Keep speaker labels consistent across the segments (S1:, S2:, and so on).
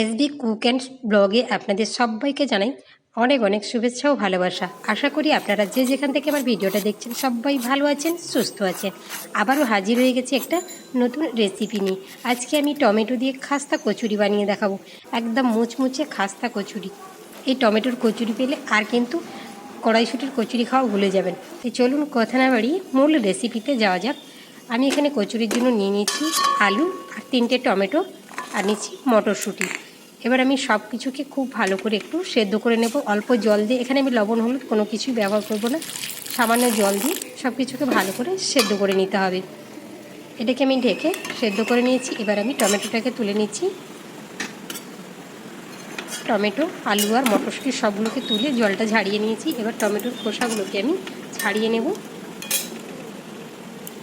S1: SB cook and ব্লগে আপনাদের সবাইকে জানাই অনেক অনেক শুভেচ্ছা ও ভালোবাসা। আশা করি আপনারা যে যেখান থেকে আমার ভিডিওটা দেখছেন সবাই ভালো আছেন, সুস্থ আছেন। আবারও হাজির হয়ে গেছে একটা নতুন রেসিপি নিয়ে। আজকে আমি টমেটো দিয়ে খাস্তা কচুরি বানিয়ে দেখাবো। একদম মুচমুচে খাস্তা কচুরি। এই টমেটোর কচুরি পেলে আর কিন্তু কড়াইশুটির কচুরি খাওয়া ভুলে যাবেন। তো চলুন কথা না বাড়িয়ে মূল রেসিপিতে যাওয়া যাক। আমি এখানে কচুরির জন্য নিয়ে নিচ্ছি আলু আর তিনটে টমেটো আর নিচ্ছি মটরশুঁটি। এবার আমি সব কিছুকে খুব ভালো করে একটু সেদ্ধ করে নেব। অল্প জল দিয়ে, এখানে আমি লবণ, হলুদ কোনো কিছুই ব্যবহার করব না। সামান্য জল দিয়ে সব কিছুকে ভালো করে সেদ্ধ করে নিতে হবে। এটাকে আমি ঢেকে সেদ্ধ করে নিয়েছি। এবার আমি টমেটোটাকে তুলে নিচ্ছি। টমেটো, আলু আর মটরশুঁটি সবগুলোকে তুলে জলটা ঝাড়িয়ে নিয়েছি। এবার টমেটোর খোসাগুলোকে আমি ছাড়িয়ে নেব।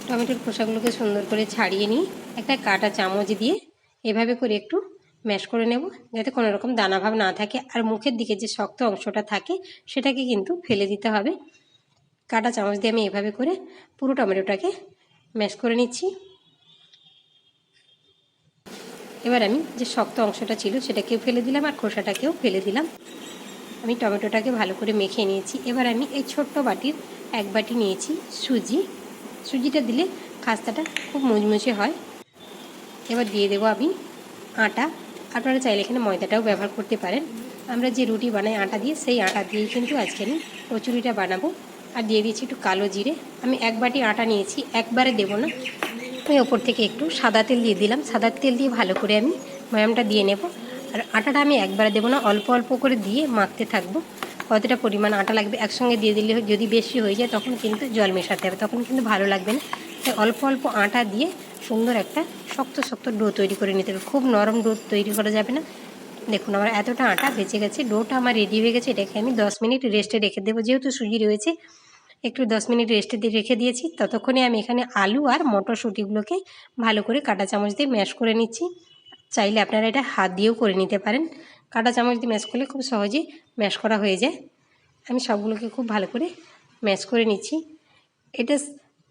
S1: টমেটোর খোসাগুলোকে সুন্দর করে ছাড়িয়ে নিই। একটা কাটা চামচ দিয়ে এভাবে করে একটু ম্যাশ করে নেব, যাতে কোনো রকম দানাভাব না থাকে। আর মুখের দিকে যে শক্ত অংশটা থাকে, সেটাকে কিন্তু ফেলে দিতে হবে। কাটা চামচ দিয়ে আমি এভাবে করে পুরো টমেটোটাকে ম্যাশ করে নিচ্ছি। এবার আমি যে শক্ত অংশটা ছিল, সেটাকেও ফেলে দিলাম আর খোসাটাকেও ফেলে দিলাম। আমি টমেটোটাকে ভালো করে মেখে নিয়েছি। এবার আমি এই ছোট্ট বাটির এক বাটি নিয়েছি সুজি। সুজিটা দিলে খাস্তাটা খুব মুচমুচে হয়। এবার দিয়ে দেবো আমি আটা। আপনারা চাইলে এখানে ময়দাটাও ব্যবহার করতে পারেন। আমরা যে রুটি বানাই আটা দিয়ে, সেই আটা দিয়েই কিন্তু আজকে আমি কচুরিটা বানাবো। আর দিয়ে দিয়েছি একটু কালো জিরে। আমি এক বাটি আটা নিয়েছি, একবারে দেবো না। আমি ওপর থেকে একটু সাদা তেল দিয়ে দিলাম। সাদা তেল দিয়ে ভালো করে আমি ময়ামটা দিয়ে নেব। আর আটাটা আমি একবারে দেবো না, অল্প অল্প করে দিয়ে মাখতে থাকব। কতটা পরিমাণ আটা লাগবে একসঙ্গে দিয়ে দিলে যদি বেশি হয়ে যায়, তখন কিন্তু জল মেশাতে হবে, তখন কিন্তু ভালো লাগবে না। তাই অল্প অল্প আটা দিয়ে সুন্দর একটা শক্ত শক্ত ডো তৈরি করে নিতে হবে। খুব নরম ডো তৈরি করা যাবে না। দেখুন, আমার এতটা আটা বেঁচে গেছে, ডোটা আমার রেডি হয়ে গেছে, এটাকে আমি দশ মিনিট রেস্টে রেখে দেবো। যেহেতু সুজি রয়েছে, একটু দশ মিনিট রেস্টে দিয়ে রেখে দিয়েছি, ততক্ষণে আমি এখানে আলু আর মটরশুঁটিগুলোকে ভালো করে কাঁটা চামচ দিয়ে ম্যাশ করে নিচ্ছি। চাইলে আপনারা এটা হাত দিয়েও করে নিতে পারেন। কাঁটা চামচ দিয়ে ম্যাশ করলে খুব সহজেই ম্যাশ করা হয়ে যায়। আমি সবগুলোকে খুব ভালো করে ম্যাশ করে নিচ্ছি। এটা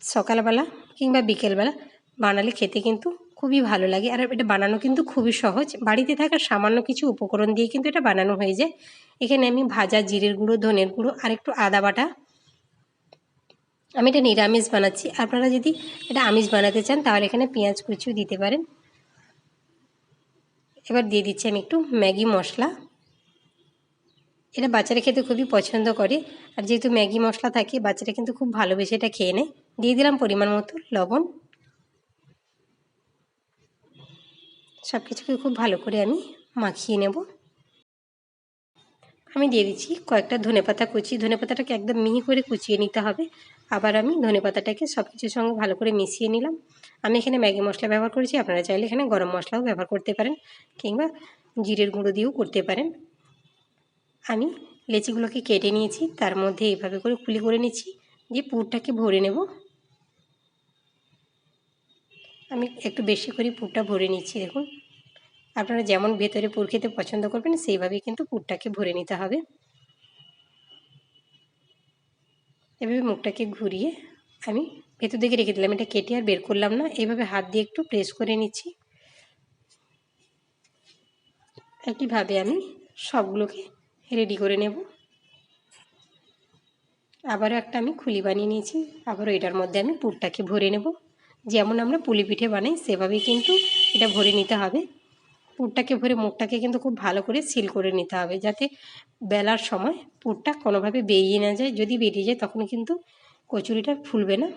S1: সকালবেলা কিংবা বিকেলবেলা বানালে খেতে কিন্তু খুবই ভালো লাগে। আর এটা বানানো কিন্তু খুবই সহজ। বাড়িতে থাকা সামান্য কিছু উপকরণ দিয়ে কিন্তু এটা বানানো হয়ে যায়। এখানে আমি ভাজা জিরের গুঁড়ো, ধনের গুঁড়ো আর একটু আদা বাটা। আমি এটা নিরামিষ বানাচ্ছি। আপনারা যদি এটা আমিষ বানাতে চান, তাহলে এখানে পেঁয়াজ কুচিও দিতে পারেন। এবার দিয়ে দিচ্ছি আমি একটু ম্যাগি মশলা। এটা বাচ্চারা খেতে খুবই পছন্দ করে। আর যেহেতু ম্যাগি মশলা থাকে, বাচ্চারা কিন্তু খুব ভালোবেসে এটা খেয়ে নেয়। দিয়ে দিলাম পরিমাণ মতো লবণ। সব কিছুকে খুব ভালো করে আমি মাখিয়ে নেব। আমি দিয়ে দিচ্ছি কয়েকটা ধনেপাতা কুচি। ধনেপাতাটাকে একদম মিহি করে কুচিয়ে নিতে হবে। আবার আমি ধনেপাতাটাকে সব কিছুর সঙ্গে ভালো করে মিশিয়ে নিলাম। আমি এখানে ম্যাগি মশলা ব্যবহার করেছি। আপনারা চাইলে এখানে গরম মশলাও ব্যবহার করতে পারেন কিংবা জিরের গুঁড়ো দিয়েও করতে পারেন। আমি লেচিগুলোকে কেটে নিয়েছি। তার মধ্যে এইভাবে করে খুলি করে নিচ্ছি। দিয়ে পুরটাকে ভরে নেব। আমি একটু বেশি করে পুরটা ভরে নিচ্ছি, দেখুন। আপনারা যেমন ভেতরে পুর খেতে পছন্দ করবেন সেইভাবেই কিন্তু পুরটাকে ভরে নিতে হবে। এভাবে মুখটাকে ঘুরিয়ে আমি ভেতর দিকে রেখে দিলাম, এটা কেটে আর বের করলাম না। এইভাবে হাত দিয়ে একটু প্রেস করে নিচ্ছি। একইভাবে আমি সবগুলোকে রেডি করে নেব। আবারও একটা আমি খুলি বানিয়ে নিয়েছি, আবারও এটার মধ্যে আমি পুরটাকে ভরে নেব। যেমন আমরা পুলি পিঠে বানাই, সেভাবেই কিন্তু এটা ভরে নিতে হবে। পুরটাকে ভরে মুখটাকে কিন্তু খুব ভালো করে সিল করে নিতে হবে যাতে বেলার সময় পুরটা কোনোভাবে বেরিয়ে না যায়। যদি বেরিয়ে যায় তখন কিন্তু কচুরিটা ফুলবে না।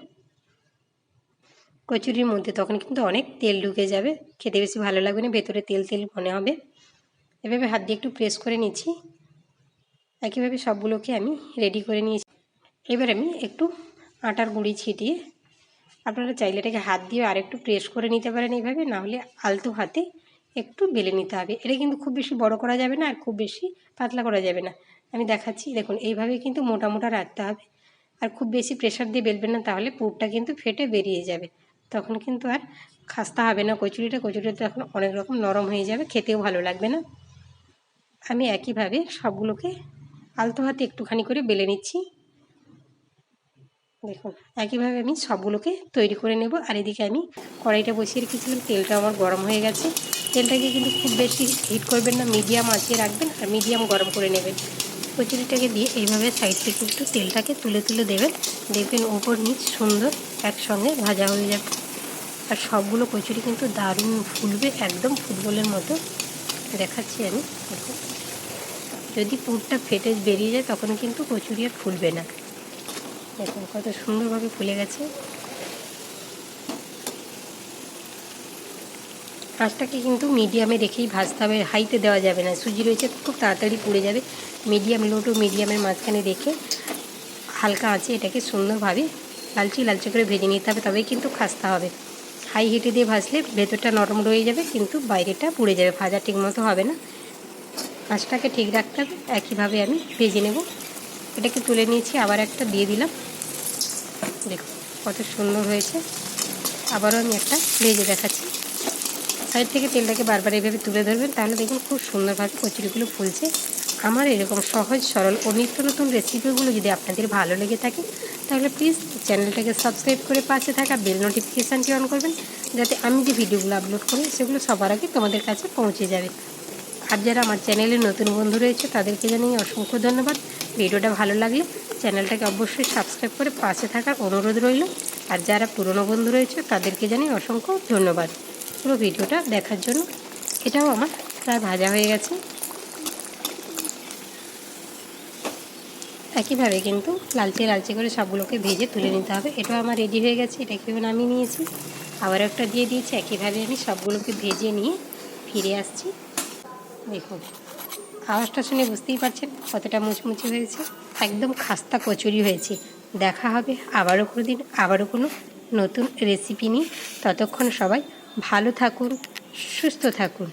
S1: কচুরির মধ্যে তখন কিন্তু অনেক তেল ঢুকে যাবে। খেতে বেশি ভালো লাগবে না, ভেতরে তেল তেল মনে হবে। এভাবে হাত দিয়ে একটু প্রেস করে নিচ্ছি। একইভাবে সবগুলোকে আমি রেডি করে নিয়েছি। এবার আমি একটু আটার গুঁড়ি ছিটিয়ে আপনারা চাইলে এটাকে হাত দিয়ে আর একটু প্রেস করে নিতে পারেন এইভাবে নাহলে আলতো হাতে একটু বেলে নিতে হবে। এটা কিন্তু খুব বেশি বড় করা যাবে না আর খুব বেশি পাতলা করা যাবে না। আমি দেখাচ্ছি, দেখুন এইভাবে কিন্তু মোটা মোটা রাখতে হবে। আর খুব বেশি প্রেশার দিয়ে বেলবেন না, তাহলে পুরটা কিন্তু ফেটে বেরিয়ে যাবে। তখন কিন্তু আর খাস্তা হবে না, কচুরিটা কচুরিটা তখন অনেক রকম নরম হয়ে যাবে, খেতেও ভালো লাগবে না। আমি একইভাবে সবগুলোকে আলতো হাতে একটুখানি করে বেলে নিচ্ছি। দেখুন, একইভাবে আমি সবগুলোকে তৈরি করে নেব। আর এদিকে আমি কড়াইটা বসিয়ে রেখেছিলাম, তেলটা আমার গরম হয়ে গেছে। তেলটাকে কিন্তু খুব বেশি হিট করবেন না মিডিয়াম আঁচে রাখবেন আর মিডিয়াম গরম করে নেবেন। কচুরিটাকে দিয়ে এইভাবে সাইড থেকে একটু তেলটাকে তুলে তুলে দেবেন। দেখবেন ওপর নিচ সুন্দর একসঙ্গে ভাজা হয়ে যাবে। আর সবগুলো কচুরি কিন্তু দারুণ ফুলবে, একদম ফুটবলের মতো। দেখাচ্ছি আমি যদি পুরটা ফেটে বেরিয়ে যায় তখন কিন্তু কচুরি আর ফুলবে না। দেখুন, কত সুন্দরভাবে ফুলে গেছে। আঁচটাকে কিন্তু মিডিয়ামে রেখেই ভাজতে হবে হাইতে দেওয়া যাবে না। সুজি রয়েছে, খুব তাড়াতাড়ি পুড়ে যাবে। মিডিয়াম লো টু মিডিয়ামের মাঝখানে রেখে হালকা আঁচে এটাকে সুন্দরভাবে লালচে লালচে করে ভেজে নিতে হবে, তবেই কিন্তু খাস্তা হবে। হাই হিটে দিয়ে ভাজলে ভেতরটা নরম রয়ে যাবে, কিন্তু বাইরেটা পুড়ে যাবে। ভাজা ঠিক মতো হবে না। আঁচটাকে ঠিক রাখতে হবে, একইভাবে আমি ভেজে নেব। এটাকে তুলে নিয়েছি, আবার একটা দিয়ে দিলাম। দেখুন কত সুন্দর হয়েছে। আবারও আমি একটা ভেজে দেখাচ্ছি। সাইড থেকে তেলটাকে বারবার এইভাবে তুলে ধরবেন, তাহলে দেখুন খুব সুন্দরভাবে কচুরিগুলো ফুলছে। আমার এরকম সহজ, সরল ও নিত্য নতুন রেসিপিগুলো যদি আপনাদের ভালো লেগে থাকে, তাহলে প্লিজ চ্যানেলটাকে সাবস্ক্রাইব করে পাশে থাকা বেল নোটিফিকেশানটি অন করবেন, যাতে আমি যে ভিডিওগুলো আপলোড করি, সেগুলো সবার আগে তোমাদের কাছে পৌঁছে যাবে। আর যারা আমার চ্যানেলে নতুন বন্ধু রয়েছে, তাদেরকে জানিয়ে অসংখ্য ধন্যবাদ। ভিডিওটা ভালো লাগলে চ্যানেলটাকে অবশ্যই সাবস্ক্রাইব করে পাশে থাকার অনুরোধ রইল। আর যারা পুরনো বন্ধু রয়েছে, তাদেরকে জানিয়ে অসংখ্য ধন্যবাদ। পুরো ভিডিওটা দেখার জন্য এটাও আমার প্রায় ভাজা হয়ে গেছে। একইভাবে কিন্তু লালচে লালচে করে সবগুলোকে ভেজে তুলে নিতে হবে। এটাও আমার রেডি হয়ে গেছে, এটাকেও নামিয়ে নিয়েছি। আবার একটা দিয়ে দিয়েছি। একইভাবে আমি সবগুলোকে ভেজে নিয়ে ফিরে আসছি। দেখুন। আওয়াজটা শুনে বুঝতেই পারছেন কতটা মুচমুচে হয়েছে। একদম খাস্তা কচুরি হয়েছে। দেখা হবে আবারও কোনো দিন আবারও কোনো নতুন রেসিপি নিয়ে। ততক্ষণ সবাই ভালো থাকুন, সুস্থ থাকুন।